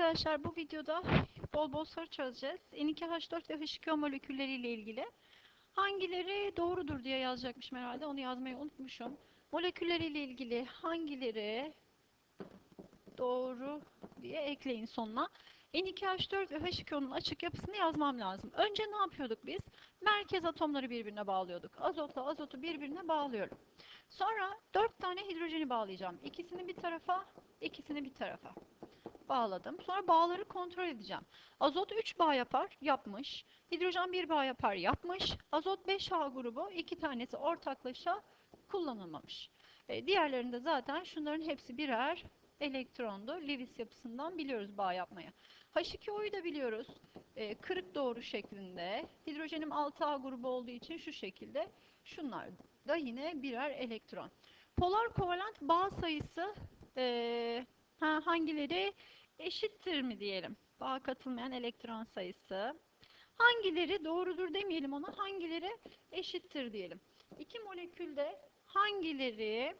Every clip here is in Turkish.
arkadaşlar bu videoda bol bol soru çözeceğiz. N2H4 ve H2O molekülleriyle ilgili. Hangileri doğrudur diye yazacakmışım herhalde. Onu yazmayı unutmuşum. Molekülleriyle ilgili hangileri doğru diye ekleyin sonuna. N2H4 ve H2O'nun açık yapısını yazmam lazım. Önce ne yapıyorduk biz? Merkez atomları birbirine bağlıyorduk. Azotla azotu birbirine bağlıyorum. Sonra dört tane hidrojeni bağlayacağım. İkisini bir tarafa, ikisini bir tarafa bağladım. Sonra bağları kontrol edeceğim. Azot 3 bağ yapar, yapmış. Hidrojen 1 bağ yapar, yapmış. Azot 5H grubu, iki tanesi ortaklaşa kullanılmamış. E, diğerlerinde zaten şunların hepsi birer elektrondu. Lewis yapısından biliyoruz bağ yapmaya. H2O'yu da biliyoruz. E, kırık doğru şeklinde. Hidrojenim 6A grubu olduğu için şu şekilde. Şunlar da yine birer elektron. Polar kovalent bağ sayısı e, ha, hangileri eşittir mi diyelim. Bağ katılmayan elektron sayısı. Hangileri doğrudur demeyelim ona. Hangileri eşittir diyelim. İki molekülde hangileri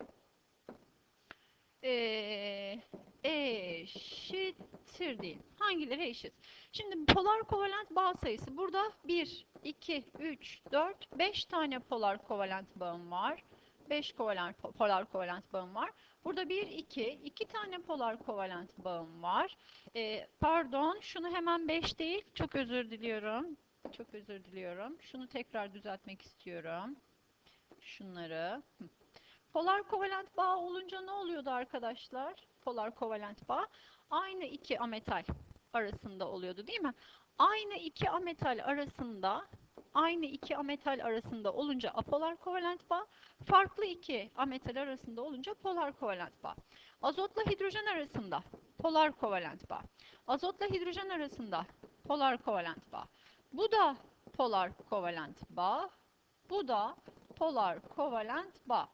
e, eşittir değil. Hangileri eşit? Şimdi polar kovalent bağ sayısı. Burada 1, 2, 3, 4, 5 tane polar kovalent bağım var. 5 kovalent, polar kovalent bağım var. Burada 1, 2, 2 tane polar kovalent bağım var. Ee, pardon, şunu hemen 5 değil. Çok özür diliyorum. Çok özür diliyorum. Şunu tekrar düzeltmek istiyorum. Şunları. Polar kovalent bağ olunca ne oluyordu arkadaşlar? Polar kovalent bağ. Aynı iki ametal arasında oluyordu değil mi? Aynı iki ametal arasında aynı iki ametal arasında olunca apolar kovalent bağ, farklı iki ametal arasında olunca polar kovalent bağ. Azotla hidrojen arasında polar kovalent bağ. Azotla hidrojen arasında polar kovalent bağ. Bu da polar kovalent bağ. Bu da polar kovalent bağ.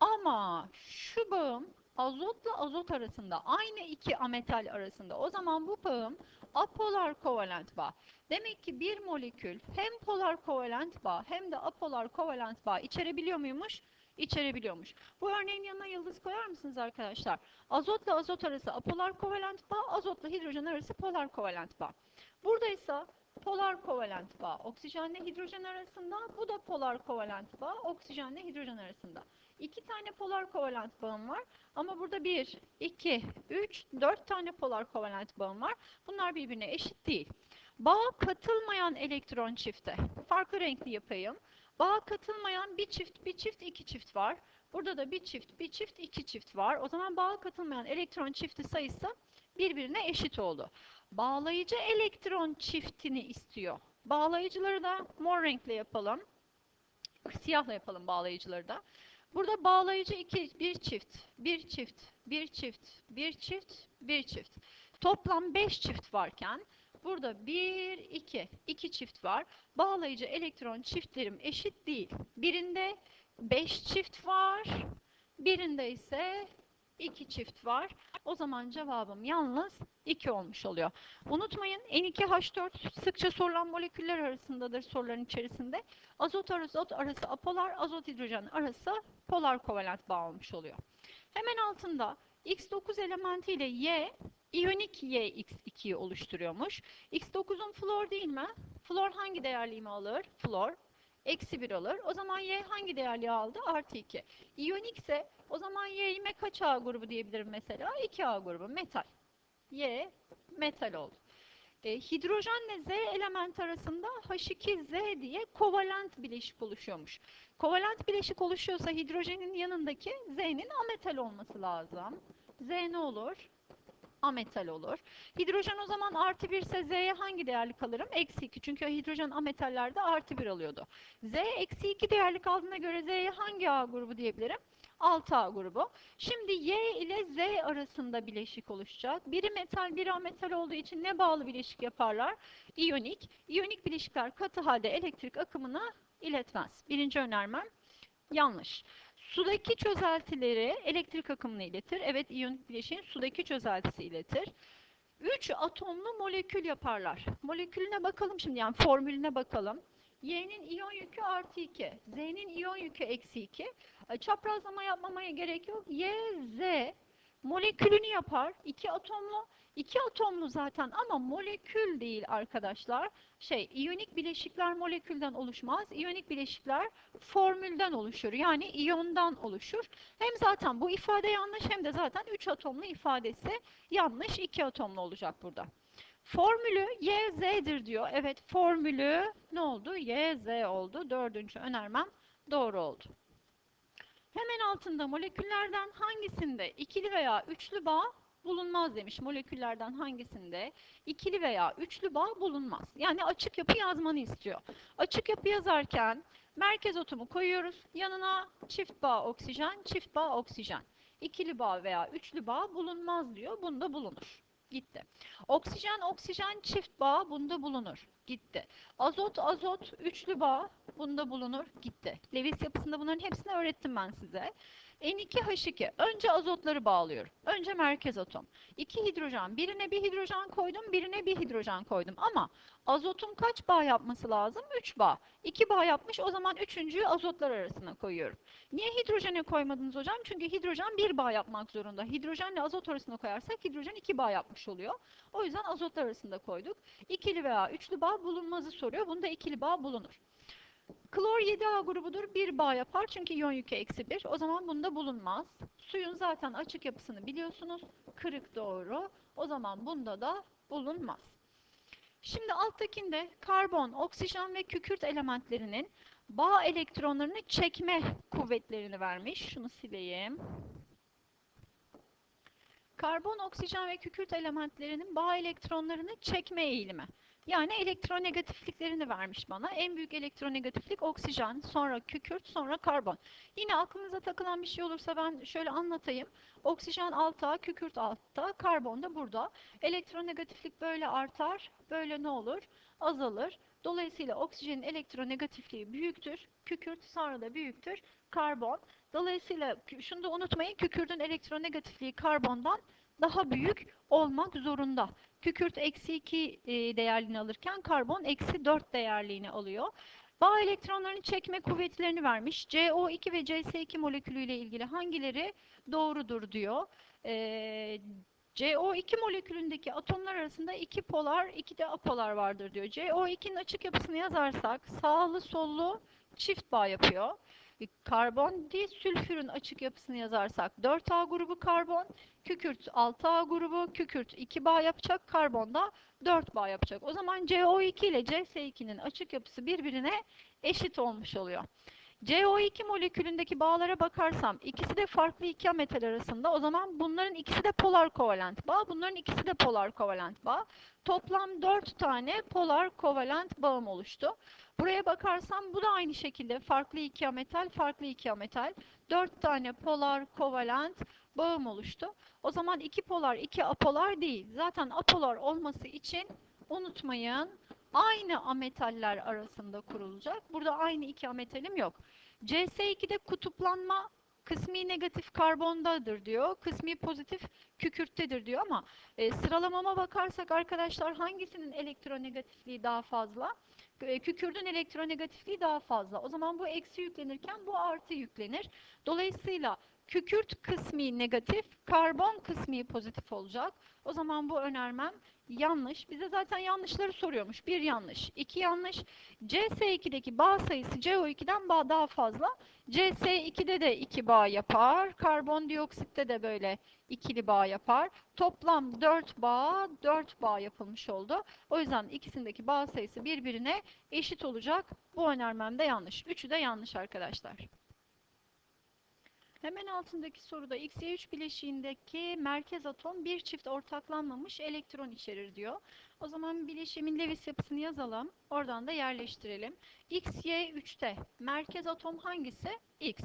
Ama şu bağım azotla azot arasında aynı iki ametal arasında. O zaman bu bağım apolar kovalent bağ. Demek ki bir molekül hem polar kovalent bağ hem de apolar kovalent bağ içerebiliyor muymuş? İçerebiliyormuş. Bu örneğin yanına yıldız koyar mısınız arkadaşlar? Azotla azot arası apolar kovalent bağ, azotla hidrojen arası polar kovalent bağ. Burada ise polar kovalent bağ oksijenle hidrojen arasında, bu da polar kovalent bağ oksijenle hidrojen arasında. İki tane polar kovalent bağım var ama burada bir, iki, üç, dört tane polar kovalent bağım var. Bunlar birbirine eşit değil. Bağa katılmayan elektron çifte. Farklı renkli yapayım. Bağa katılmayan bir çift, bir çift, iki çift var. Burada da bir çift, bir çift, iki çift var. O zaman bağa katılmayan elektron çifti sayısı birbirine eşit oldu. Bağlayıcı elektron çiftini istiyor. Bağlayıcıları da mor renkle yapalım. Siyahla yapalım bağlayıcıları da. Burada bağlayıcı iki, bir çift, bir çift, bir çift, bir çift, bir çift. Toplam beş çift varken burada bir, iki, iki çift var. Bağlayıcı elektron çiftlerim eşit değil. Birinde beş çift var, birinde ise iki çift var. O zaman cevabım yalnız 2 olmuş oluyor. Unutmayın N2H4 sıkça sorulan moleküller arasındadır soruların içerisinde. Azot azot arası apolar, azot hidrojen arası polar kovalent bağ olmuş oluyor. Hemen altında X9 elementi ile Y iyonik YX2'yi oluşturuyormuş. X9'un flor değil mi? Flor hangi değerliğimi alır? Flor eksi 1 alır. O zaman Y hangi değerliği aldı? Artı 2. İyonik ise o zaman Y'ime kaç A grubu diyebilirim mesela? 2A grubu metal. Y metal oldu. E, hidrojenle Z element arasında H2Z diye kovalent bileşik oluşuyormuş. Kovalent bileşik oluşuyorsa hidrojenin yanındaki Z'nin ametal olması lazım. Z ne olur? Ametal olur. Hidrojen o zaman artı 1 ise Z'ye hangi değerlik alırım? Eksi 2. Çünkü hidrojen ametallerde artı 1 alıyordu. Z eksi 2 değerlik aldığına göre Z'ye hangi A grubu diyebilirim? 6A grubu. Şimdi Y ile Z arasında bileşik oluşacak. Biri metal, biri ametal olduğu için ne bağlı bileşik yaparlar? İyonik. İyonik bileşikler katı halde elektrik akımını iletmez. Birinci önermem yanlış. Sudaki çözeltileri elektrik akımını iletir. Evet, iyonik bileşiğin sudaki çözeltisi iletir. 3 atomlu molekül yaparlar. Molekülüne bakalım şimdi yani formülüne bakalım. Y'nin iyon yükü artı 2. Z'nin iyon yükü eksi 2. Çaprazlama yapmamaya gerek yok. Y, Z molekülünü yapar. İki atomlu. İki atomlu zaten ama molekül değil arkadaşlar. Şey, iyonik bileşikler molekülden oluşmaz. İyonik bileşikler formülden oluşur. Yani iyondan oluşur. Hem zaten bu ifade yanlış hem de zaten 3 atomlu ifadesi yanlış. 2 atomlu olacak burada. Formülü YZ'dir diyor. Evet formülü ne oldu? YZ oldu. Dördüncü önermem doğru oldu. Hemen altında moleküllerden hangisinde ikili veya üçlü bağ bulunmaz demiş. Moleküllerden hangisinde ikili veya üçlü bağ bulunmaz. Yani açık yapı yazmanı istiyor. Açık yapı yazarken merkez atomu koyuyoruz. Yanına çift bağ oksijen, çift bağ oksijen. İkili bağ veya üçlü bağ bulunmaz diyor. Bunda bulunur. Gitti. Oksijen, oksijen çift bağ bunda bulunur. Gitti. Azot, azot üçlü bağ bunda bulunur. Gitti. Lewis yapısında bunların hepsini öğrettim ben size. N2H2. Önce azotları bağlıyorum. Önce merkez atom. İki hidrojen. Birine bir hidrojen koydum, birine bir hidrojen koydum. Ama azotun kaç bağ yapması lazım? 3 bağ. 2 bağ yapmış. O zaman üçüncüyü azotlar arasına koyuyorum. Niye hidrojene koymadınız hocam? Çünkü hidrojen bir bağ yapmak zorunda. Hidrojenle azot arasına koyarsak hidrojen iki bağ yapmış oluyor. O yüzden azotlar arasında koyduk. İkili veya üçlü bağ bulunmazı soruyor. Bunda ikili bağ bulunur. Klor 7A grubudur. Bir bağ yapar çünkü iyon yükü eksi 1. O zaman bunda bulunmaz. Suyun zaten açık yapısını biliyorsunuz. Kırık doğru. O zaman bunda da bulunmaz. Şimdi alttakinde karbon, oksijen ve kükürt elementlerinin bağ elektronlarını çekme kuvvetlerini vermiş. Şunu sileyim. Karbon, oksijen ve kükürt elementlerinin bağ elektronlarını çekme eğilimi. Yani elektronegatifliklerini vermiş bana. En büyük elektronegatiflik oksijen, sonra kükürt, sonra karbon. Yine aklınıza takılan bir şey olursa ben şöyle anlatayım. Oksijen altta, kükürt altta, karbon da burada. Elektronegatiflik böyle artar, böyle ne olur? Azalır. Dolayısıyla oksijenin elektronegatifliği büyüktür, kükürt sonra da büyüktür, karbon. Dolayısıyla şunu da unutmayın, kükürdün elektronegatifliği karbondan daha büyük olmak zorunda. Kükürt eksi 2 e, değerliğini alırken karbon eksi 4 değerliğini alıyor. Bağ elektronlarını çekme kuvvetlerini vermiş. CO2 ve CS2 molekülüyle ilgili hangileri doğrudur diyor. Ee, CO2 molekülündeki atomlar arasında iki polar, iki de apolar vardır diyor. CO2'nin açık yapısını yazarsak sağlı sollu çift bağ yapıyor. Karbon disülfürün açık yapısını yazarsak 4A grubu karbon, kükürt 6A grubu, kükürt 2 bağ yapacak, karbon da 4 bağ yapacak. O zaman CO2 ile CS2'nin açık yapısı birbirine eşit olmuş oluyor. CO2 molekülündeki bağlara bakarsam ikisi de farklı iki metal arasında. O zaman bunların ikisi de polar kovalent bağ. Bunların ikisi de polar kovalent bağ. Toplam 4 tane polar kovalent bağım oluştu. Buraya bakarsam bu da aynı şekilde farklı iki metal, farklı iki metal. 4 tane polar kovalent bağım oluştu. O zaman iki polar, iki apolar değil. Zaten apolar olması için unutmayın aynı ametaller arasında kurulacak. Burada aynı iki ametalim yok. CS2'de kutuplanma kısmi negatif karbondadır diyor. Kısmi pozitif kükürttedir diyor ama e, sıralamama bakarsak arkadaşlar hangisinin elektronegatifliği daha fazla? E, kükürdün elektronegatifliği daha fazla. O zaman bu eksi yüklenirken bu artı yüklenir. Dolayısıyla kükürt kısmi negatif, karbon kısmi pozitif olacak. O zaman bu önermem yanlış. Bize zaten yanlışları soruyormuş. Bir yanlış, iki yanlış. CS2'deki bağ sayısı CO2'den bağ daha fazla. CS2'de de iki bağ yapar. Karbondioksitte de böyle ikili bağ yapar. Toplam 4 bağ, 4 bağ yapılmış oldu. O yüzden ikisindeki bağ sayısı birbirine eşit olacak. Bu önermem de yanlış. Üçü de yanlış arkadaşlar. Hemen altındaki soruda XY3 bileşiğindeki merkez atom bir çift ortaklanmamış elektron içerir diyor. O zaman bileşimin Lewis yapısını yazalım. Oradan da yerleştirelim. XY3'te merkez atom hangisi? X.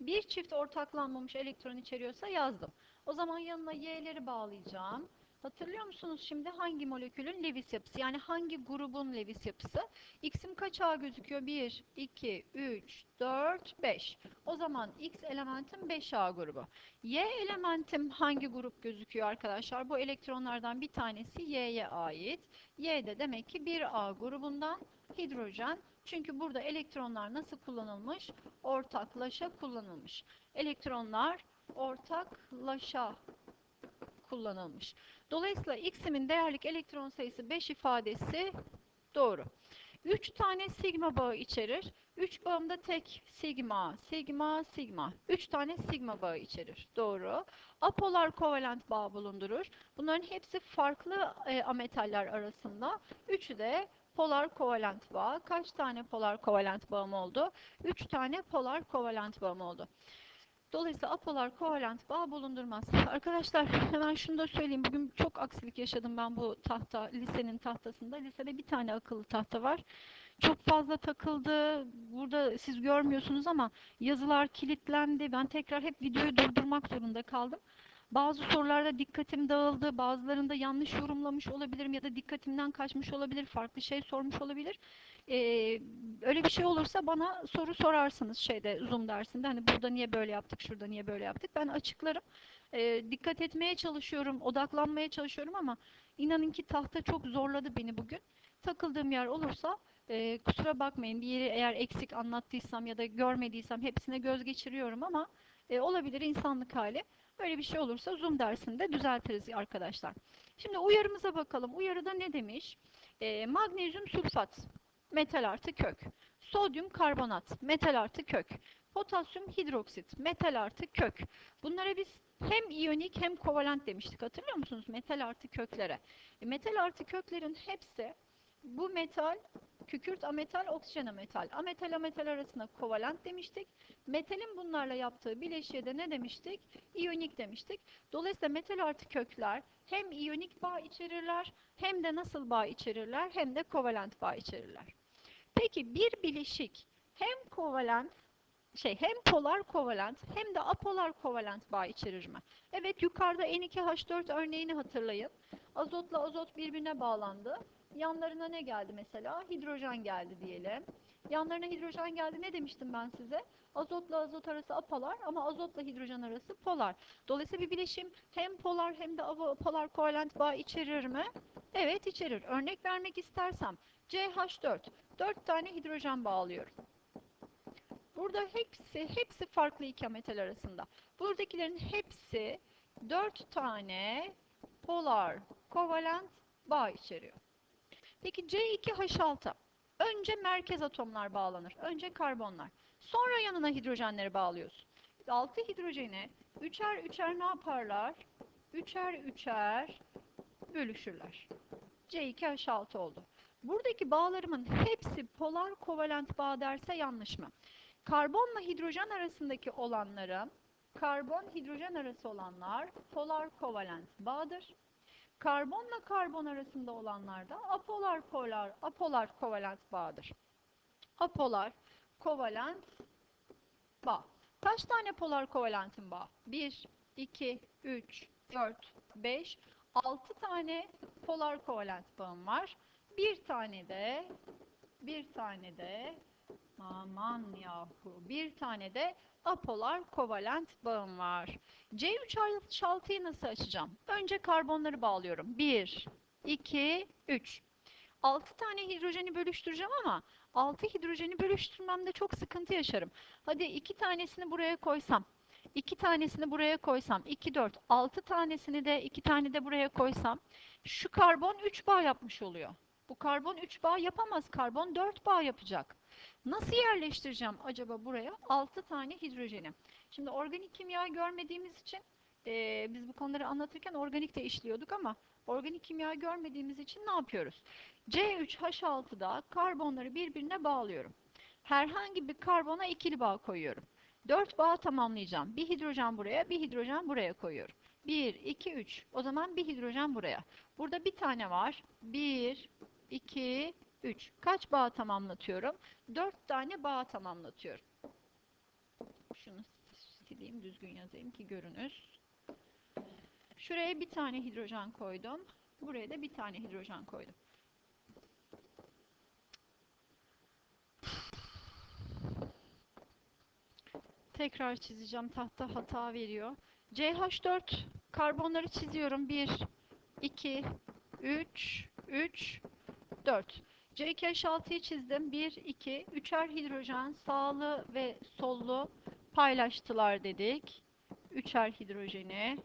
Bir çift ortaklanmamış elektron içeriyorsa yazdım. O zaman yanına Y'leri bağlayacağım. Hatırlıyor musunuz şimdi hangi molekülün Lewis yapısı? Yani hangi grubun Lewis yapısı? X'im kaç A gözüküyor? 1, 2, 3, 4, 5. O zaman X elementim 5A grubu. Y elementim hangi grup gözüküyor arkadaşlar? Bu elektronlardan bir tanesi Y'ye ait. Y de demek ki 1A grubundan hidrojen. Çünkü burada elektronlar nasıl kullanılmış? Ortaklaşa kullanılmış. Elektronlar ortaklaşa kullanılmış. Dolayısıyla X'imin değerlik elektron sayısı 5 ifadesi doğru. 3 tane sigma bağı içerir. 3 bağımda tek sigma, sigma, sigma. 3 tane sigma bağı içerir. Doğru. Apolar kovalent bağ bulundurur. Bunların hepsi farklı e, ametaller arasında. Üçü de polar kovalent bağ. Kaç tane polar kovalent bağım oldu? 3 tane polar kovalent bağım oldu. Dolayısıyla apolar kovalent bağ bulundurmaz. Arkadaşlar hemen şunu da söyleyeyim. Bugün çok aksilik yaşadım ben bu tahta, lisenin tahtasında. Lisede bir tane akıllı tahta var. Çok fazla takıldı. Burada siz görmüyorsunuz ama yazılar kilitlendi. Ben tekrar hep videoyu durdurmak zorunda kaldım. Bazı sorularda dikkatim dağıldı. Bazılarında yanlış yorumlamış olabilirim ya da dikkatimden kaçmış olabilir. Farklı şey sormuş olabilir. Ee, öyle bir şey olursa bana soru sorarsınız şeyde Zoom dersinde. Hani burada niye böyle yaptık, şurada niye böyle yaptık. Ben açıklarım. Ee, dikkat etmeye çalışıyorum, odaklanmaya çalışıyorum ama inanın ki tahta çok zorladı beni bugün. Takıldığım yer olursa e, kusura bakmayın. Bir yeri eğer eksik anlattıysam ya da görmediysem hepsine göz geçiriyorum ama e, olabilir insanlık hali. Böyle bir şey olursa Zoom dersinde düzeltiriz arkadaşlar. Şimdi uyarımıza bakalım. Uyarıda ne demiş? E, magnezyum sülfat, metal artı kök. Sodyum karbonat, metal artı kök. Potasyum hidroksit, metal artı kök. Bunlara biz hem iyonik hem kovalent demiştik. Hatırlıyor musunuz? Metal artı köklere. E, metal artı köklerin hepsi bu metal, kükürt ametal, oksijen ametal. Ametal ametal arasında kovalent demiştik. Metalin bunlarla yaptığı bileşiğe de ne demiştik? İyonik demiştik. Dolayısıyla metal artı kökler hem iyonik bağ içerirler hem de nasıl bağ içerirler hem de kovalent bağ içerirler. Peki bir bileşik hem kovalent şey hem polar kovalent hem de apolar kovalent bağ içerir mi? Evet yukarıda N2H4 örneğini hatırlayın. Azotla azot birbirine bağlandı. Yanlarına ne geldi mesela? Hidrojen geldi diyelim. Yanlarına hidrojen geldi. Ne demiştim ben size? Azotla azot arası apolar ama azotla hidrojen arası polar. Dolayısıyla bir bileşim hem polar hem de polar kovalent bağ içerir mi? Evet içerir. Örnek vermek istersem CH4. 4 tane hidrojen bağlıyorum. Burada hepsi hepsi farklı iki metal arasında. Buradakilerin hepsi 4 tane polar kovalent bağ içeriyor. Peki C2H6. Önce merkez atomlar bağlanır. Önce karbonlar. Sonra yanına hidrojenleri bağlıyorsun. 6 hidrojeni üçer üçer ne yaparlar? Üçer üçer bölüşürler. C2H6 oldu. Buradaki bağlarımın hepsi polar kovalent bağ derse yanlış mı? Karbonla hidrojen arasındaki olanları, karbon hidrojen arası olanlar polar kovalent bağdır. Karbonla karbon arasında olanlar da apolar polar, apolar kovalent bağdır. Apolar kovalent bağ. Kaç tane polar kovalentin bağ? 1, 2, 3, 4, 5, 6 tane polar kovalent bağım var. Bir tane de bir tane de aman yahu bir tane de apolar kovalent bağım var. C3H6'yı nasıl açacağım? Önce karbonları bağlıyorum. 1, 2, 3. 6 tane hidrojeni bölüştüreceğim ama 6 hidrojeni bölüştürmemde çok sıkıntı yaşarım. Hadi 2 tanesini buraya koysam. 2 tanesini buraya koysam. 2, 4. 6 tanesini de 2 tane de buraya koysam. Şu karbon 3 bağ yapmış oluyor. Bu karbon 3 bağ yapamaz. Karbon 4 bağ yapacak. Nasıl yerleştireceğim acaba buraya 6 tane hidrojeni? Şimdi organik kimya görmediğimiz için e, biz bu konuları anlatırken organik de işliyorduk ama organik kimya görmediğimiz için ne yapıyoruz? C3H6'da karbonları birbirine bağlıyorum. Herhangi bir karbona ikili bağ koyuyorum. 4 bağ tamamlayacağım. Bir hidrojen buraya, bir hidrojen buraya koyuyorum. 1, 2, 3. O zaman bir hidrojen buraya. Burada bir tane var. 1, 2, 3. Kaç bağ tamamlatıyorum? 4 tane bağ tamamlatıyorum. Şunu sileyim, düzgün yazayım ki görünür. Şuraya bir tane hidrojen koydum. Buraya da bir tane hidrojen koydum. Tekrar çizeceğim. Tahta hata veriyor. CH4 karbonları çiziyorum. 1, 2, 3, 3, 4. CH6'yı çizdim. 1, 2, üçer hidrojen sağlı ve sollu paylaştılar dedik. Üçer hidrojeni.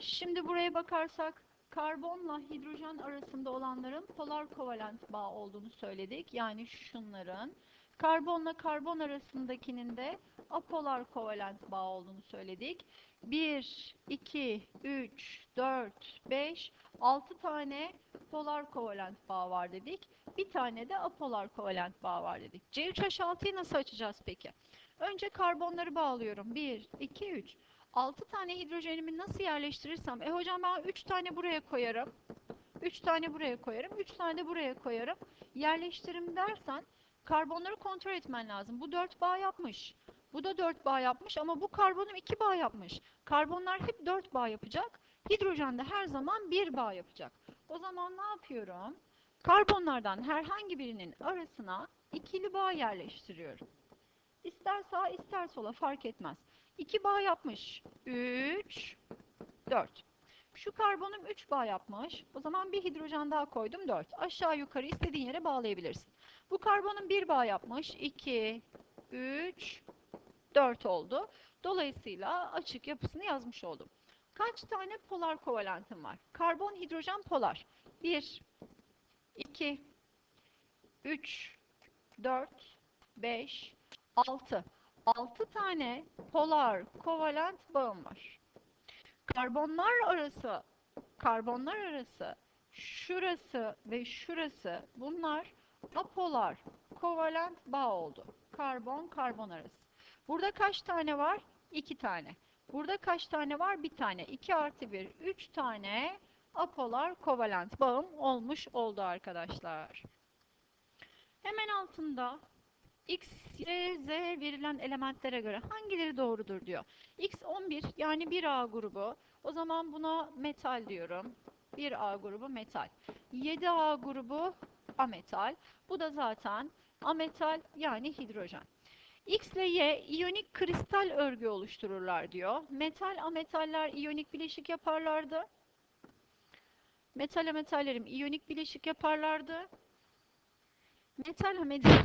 Şimdi buraya bakarsak karbonla hidrojen arasında olanların polar kovalent bağ olduğunu söyledik. Yani şunların. Karbonla karbon arasındakinin de apolar kovalent bağ olduğunu söyledik. 1, 2, 3, 4, 5, 6 tane polar kovalent bağ var dedik. Bir tane de apolar kovalent bağ var dedik. C3H6'yı nasıl açacağız peki? Önce karbonları bağlıyorum. 1, 2, 3. 6 tane hidrojenimi nasıl yerleştirirsem, e hocam ben 3 tane buraya koyarım. 3 tane buraya koyarım. 3 tane de buraya koyarım. Yerleştirim dersen karbonları kontrol etmen lazım. Bu 4 bağ yapmış. Bu da 4 bağ yapmış ama bu karbonum 2 bağ yapmış. Karbonlar hep 4 bağ yapacak. Hidrojen de her zaman 1 bağ yapacak. O zaman ne yapıyorum? Karbonlardan herhangi birinin arasına ikili bağ yerleştiriyorum. İster sağa ister sola fark etmez. 2 bağ yapmış. 3, 4. Şu karbonum 3 bağ yapmış. O zaman bir hidrojen daha koydum 4. Aşağı yukarı istediğin yere bağlayabilirsin. Bu karbonum 1 bağ yapmış. 2, 3, 4 oldu. Dolayısıyla açık yapısını yazmış oldum. Kaç tane polar kovalentim var? Karbon, hidrojen, polar. 1, 2, 3, 4, 5, 6. 6 tane polar kovalent bağım var. Karbonlar arası, karbonlar arası, şurası ve şurası bunlar apolar kovalent bağ oldu. Karbon karbon arası. Burada kaç tane var? 2 tane. Burada kaç tane var? Bir tane. 2 artı 1, 3 tane apolar kovalent bağım olmuş oldu arkadaşlar. Hemen altında X, Y, Z verilen elementlere göre hangileri doğrudur diyor. X 11 yani 1A grubu. O zaman buna metal diyorum. 1A grubu metal. 7A grubu ametal. Bu da zaten ametal yani hidrojen. X ile Y iyonik kristal örgü oluştururlar diyor. Metal ametaller iyonik bileşik yaparlardı. Metal ametallerim iyonik bileşik yaparlardı. Metal ametal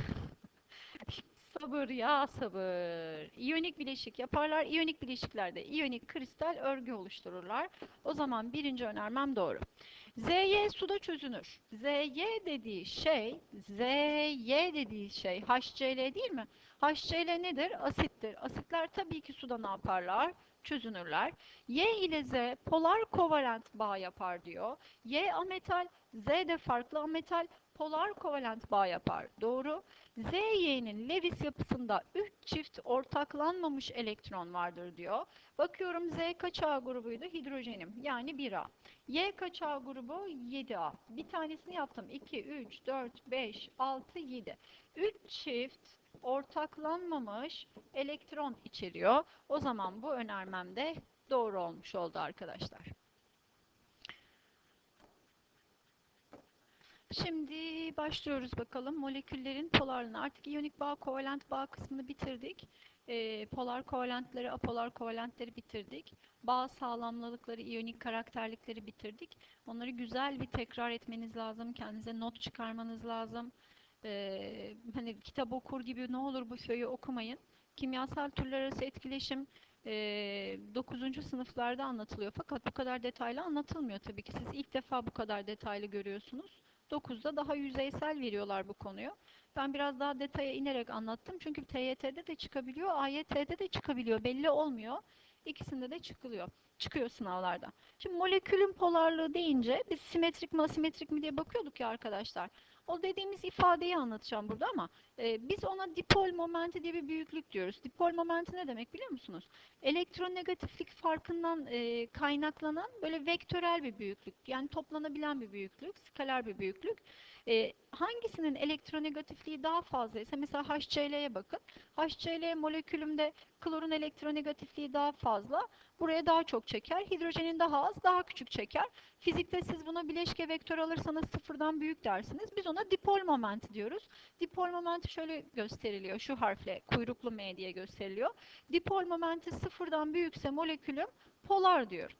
sabır ya sabır. İyonik bileşik yaparlar. İyonik bileşiklerde iyonik kristal örgü oluştururlar. O zaman birinci önermem doğru. ZY suda çözünür. ZY dediği şey, ZY dediği şey HCl değil mi? HCl nedir? Asittir. Asitler tabii ki suda ne yaparlar? Çözünürler. Y ile Z polar kovalent bağ yapar diyor. Y ametal, Z de farklı ametal polar kovalent bağ yapar. Doğru. ZY'nin Lewis yapısında 3 çift ortaklanmamış elektron vardır diyor. Bakıyorum Z kaç A grubuydu? Hidrojenim. Yani 1A. Y kaç A grubu? 7A. Bir tanesini yaptım. 2, 3, 4, 5, 6, 7. 3 çift ortaklanmamış elektron içeriyor. O zaman bu önermem de doğru olmuş oldu arkadaşlar. Şimdi başlıyoruz bakalım. Moleküllerin polarlığını. Artık iyonik bağ, kovalent bağ kısmını bitirdik. Ee, polar kovalentleri, apolar kovalentleri bitirdik. Bağ sağlamlılıkları, iyonik karakterlikleri bitirdik. Onları güzel bir tekrar etmeniz lazım. Kendinize not çıkarmanız lazım. Ee, hani kitap okur gibi ne olur bu şeyi okumayın. Kimyasal türler arası etkileşim e, 9. sınıflarda anlatılıyor. Fakat bu kadar detaylı anlatılmıyor tabii ki. Siz ilk defa bu kadar detaylı görüyorsunuz. 9'da daha yüzeysel veriyorlar bu konuyu. Ben biraz daha detaya inerek anlattım. Çünkü TYT'de de çıkabiliyor, AYT'de de çıkabiliyor. Belli olmuyor. İkisinde de çıkılıyor. Çıkıyor sınavlarda. Şimdi molekülün polarlığı deyince biz simetrik mi asimetrik mi diye bakıyorduk ya arkadaşlar. O dediğimiz ifadeyi anlatacağım burada ama e, biz ona dipol momenti diye bir büyüklük diyoruz. Dipol momenti ne demek biliyor musunuz? Elektronegatiflik farkından e, kaynaklanan böyle vektörel bir büyüklük. Yani toplanabilen bir büyüklük, skaler bir büyüklük. E, hangisinin elektronegatifliği daha fazlaysa mesela HCl'ye bakın. HCl molekülümde klorun elektronegatifliği daha fazla. Buraya daha çok çeker. Hidrojenin daha az, daha küçük çeker. Fizikte siz buna bileşke vektör alırsanız sıfırdan büyük dersiniz. Biz ona dipol momenti diyoruz. Dipol momenti şöyle gösteriliyor. Şu harfle kuyruklu M diye gösteriliyor. Dipol momenti sıfırdan büyükse molekülüm polar diyor.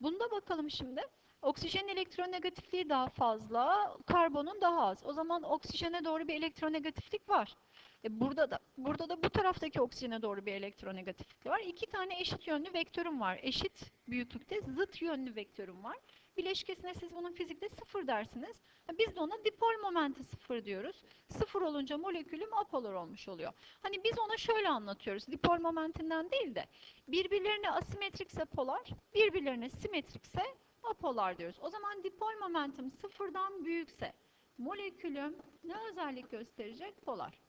Bunda bakalım şimdi. Oksijenin elektronegatifliği daha fazla, karbonun daha az. O zaman oksijene doğru bir elektronegatiflik var. E burada da burada da bu taraftaki oksijene doğru bir elektronegatiflik var. İki tane eşit yönlü vektörüm var. Eşit büyüklükte zıt yönlü vektörüm var. Bileşkesine siz bunun fizikte sıfır dersiniz. Biz de ona dipol momenti sıfır diyoruz. Sıfır olunca molekülüm apolar olmuş oluyor. Hani biz ona şöyle anlatıyoruz. Dipol momentinden değil de birbirlerine asimetrikse polar, birbirlerine simetrikse apolar diyoruz. O zaman dipol momentum sıfırdan büyükse molekülüm ne özellik gösterecek? Polar.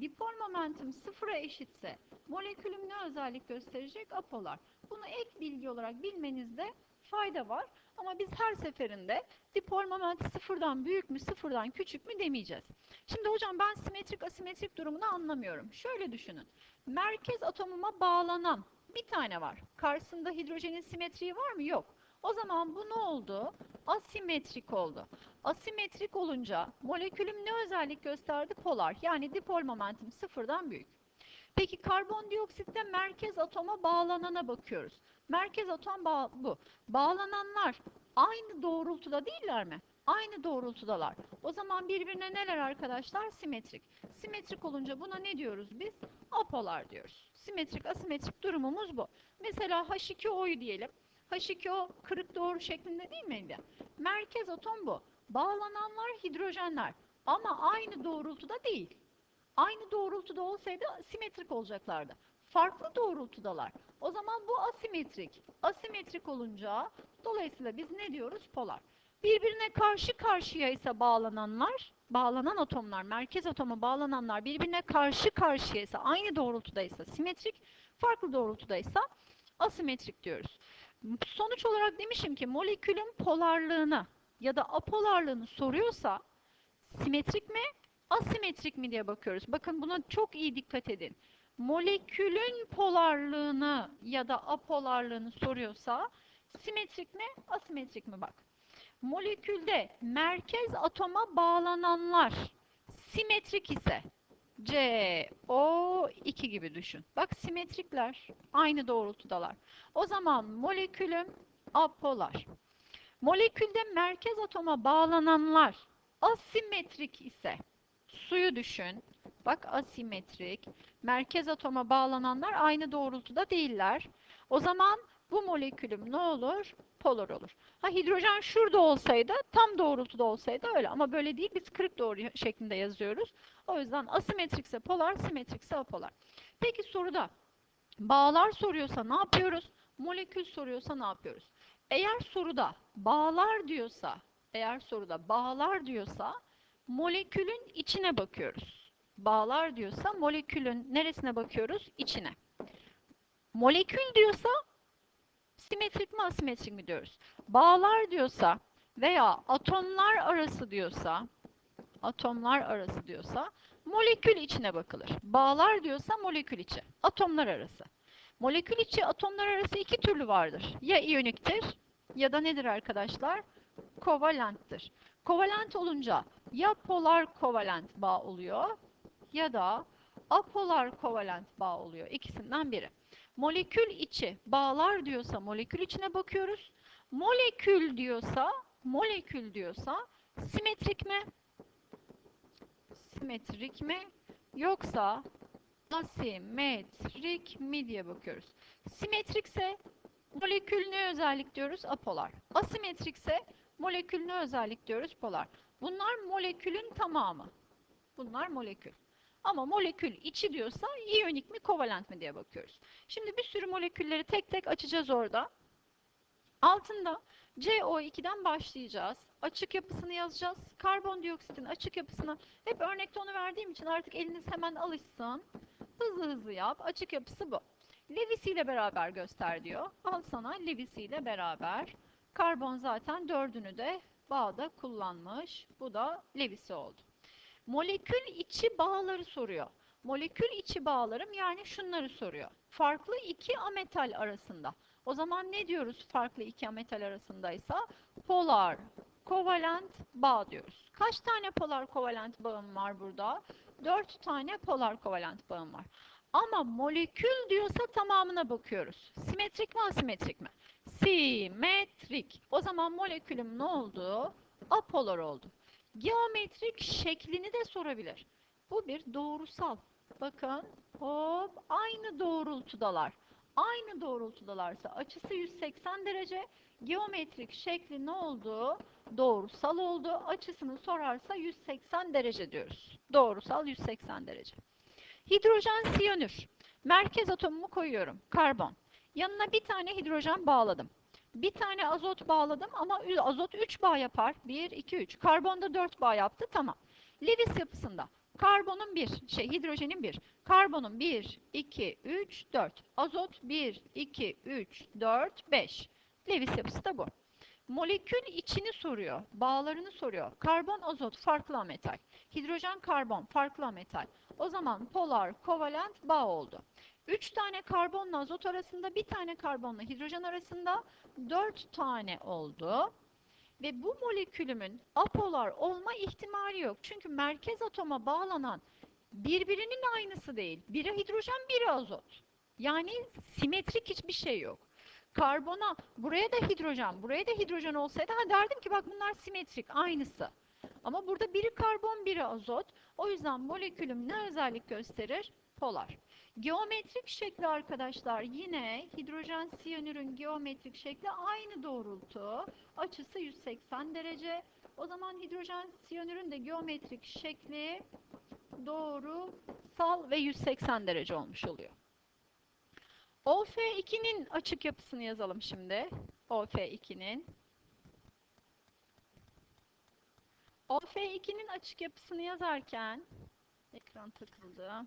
Dipol momentum sıfıra eşitse molekülüm ne özellik gösterecek? Apolar. Bunu ek bilgi olarak bilmenizde fayda var. Ama biz her seferinde dipol momenti sıfırdan büyük mü, sıfırdan küçük mü demeyeceğiz. Şimdi hocam ben simetrik asimetrik durumunu anlamıyorum. Şöyle düşünün. Merkez atomuma bağlanan bir tane var. Karşısında hidrojenin simetriği var mı? Yok. O zaman bu ne oldu? Asimetrik oldu. Asimetrik olunca molekülüm ne özellik gösterdi? Polar. Yani dipol momentum sıfırdan büyük. Peki karbondioksitte merkez atoma bağlanana bakıyoruz. Merkez atom bağ bu. Bağlananlar aynı doğrultuda değiller mi? Aynı doğrultudalar. O zaman birbirine neler arkadaşlar? Simetrik. Simetrik olunca buna ne diyoruz biz? Apolar diyoruz. Simetrik asimetrik durumumuz bu. Mesela H2O'yu diyelim. H2O kırık doğru şeklinde değil miydi? Merkez atom bu. Bağlananlar hidrojenler ama aynı doğrultuda değil. Aynı doğrultuda olsaydı simetrik olacaklardı. Farklı doğrultudalar. O zaman bu asimetrik. Asimetrik olunca dolayısıyla biz ne diyoruz? Polar. Birbirine karşı karşıya ise bağlananlar, bağlanan atomlar, merkez atoma bağlananlar birbirine karşı karşıya ise aynı doğrultudaysa simetrik, farklı doğrultudaysa asimetrik diyoruz. Sonuç olarak demişim ki molekülün polarlığını ya da apolarlığını soruyorsa simetrik mi, asimetrik mi diye bakıyoruz. Bakın buna çok iyi dikkat edin. Molekülün polarlığını ya da apolarlığını soruyorsa simetrik mi, asimetrik mi bak. Molekülde merkez atoma bağlananlar simetrik ise CO2 gibi düşün. Bak simetrikler, aynı doğrultudalar. O zaman molekülüm apolar. Molekülde merkez atoma bağlananlar asimetrik ise suyu düşün. Bak asimetrik. Merkez atoma bağlananlar aynı doğrultuda değiller. O zaman bu molekülüm ne olur? Polar olur. Ha hidrojen şurada olsaydı, tam doğrultuda olsaydı öyle. Ama böyle değil. Biz kırık doğru şeklinde yazıyoruz. O yüzden asimetrikse polar, simetrikse apolar. Peki soruda bağlar soruyorsa ne yapıyoruz? Molekül soruyorsa ne yapıyoruz? Eğer soruda bağlar diyorsa, eğer soruda bağlar diyorsa molekülün içine bakıyoruz. Bağlar diyorsa molekülün neresine bakıyoruz? İçine. Molekül diyorsa simetrik mi asimetrik mi diyoruz. Bağlar diyorsa veya atomlar arası diyorsa atomlar arası diyorsa molekül içine bakılır. Bağlar diyorsa molekül içi. Atomlar arası. Molekül içi atomlar arası iki türlü vardır. Ya iyoniktir ya da nedir arkadaşlar? Kovalenttir. Kovalent olunca ya polar kovalent bağ oluyor ya da apolar kovalent bağ oluyor. İkisinden biri. Molekül içi bağlar diyorsa molekül içine bakıyoruz. Molekül diyorsa, molekül diyorsa simetrik mi? Simetrik mi? Yoksa asimetrik mi diye bakıyoruz. Simetrikse molekül ne özellik diyoruz? Apolar. Asimetrikse molekül ne özellik diyoruz? Polar. Bunlar molekülün tamamı. Bunlar molekül. Ama molekül içi diyorsa iyonik mi kovalent mi diye bakıyoruz. Şimdi bir sürü molekülleri tek tek açacağız orada. Altında CO2'den başlayacağız. Açık yapısını yazacağız. Karbondioksitin açık yapısını hep örnekte onu verdiğim için artık eliniz hemen alışsın. Hızlı hızlı yap. Açık yapısı bu. Lewis ile beraber göster diyor. Al sana Lewis ile beraber. Karbon zaten dördünü de bağda kullanmış. Bu da Lewis'i oldu. Molekül içi bağları soruyor. Molekül içi bağlarım yani şunları soruyor. Farklı iki ametal arasında. O zaman ne diyoruz farklı iki ametal arasındaysa? Polar kovalent bağ diyoruz. Kaç tane polar kovalent bağım var burada? Dört tane polar kovalent bağım var. Ama molekül diyorsa tamamına bakıyoruz. Simetrik mi asimetrik mi? Simetrik. O zaman molekülüm ne oldu? Apolar oldu. Geometrik şeklini de sorabilir. Bu bir doğrusal. Bakın hop aynı doğrultudalar. Aynı doğrultudalarsa açısı 180 derece. Geometrik şekli ne oldu? Doğrusal oldu. Açısını sorarsa 180 derece diyoruz. Doğrusal 180 derece. Hidrojen siyanür. Merkez atomumu koyuyorum. Karbon. Yanına bir tane hidrojen bağladım. Bir tane azot bağladım ama azot 3 bağ yapar. 1, 2, 3. Karbonda 4 bağ yaptı. Tamam. Lewis yapısında karbonun 1, şey hidrojenin 1. Karbonun 1, 2, 3, 4. Azot 1, 2, 3, 4, 5. Lewis yapısı da bu. Molekül içini soruyor, bağlarını soruyor. Karbon, azot farklı ametal. Hidrojen, karbon farklı ametal. O zaman polar kovalent bağ oldu. 3 tane karbonla azot arasında, bir tane karbonla hidrojen arasında 4 tane oldu. Ve bu molekülümün apolar olma ihtimali yok. Çünkü merkez atoma bağlanan birbirinin aynısı değil. Biri hidrojen, biri azot. Yani simetrik hiçbir şey yok. Karbona buraya da hidrojen, buraya da hidrojen olsaydı ha derdim ki bak bunlar simetrik, aynısı. Ama burada biri karbon, biri azot. O yüzden molekülüm ne özellik gösterir? Polar. Geometrik şekli arkadaşlar yine hidrojen siyanürün geometrik şekli aynı doğrultu. Açısı 180 derece. O zaman hidrojen siyanürün de geometrik şekli doğrusal ve 180 derece olmuş oluyor. OF2'nin açık yapısını yazalım şimdi. OF2'nin. OF2'nin açık yapısını yazarken ekran takıldı.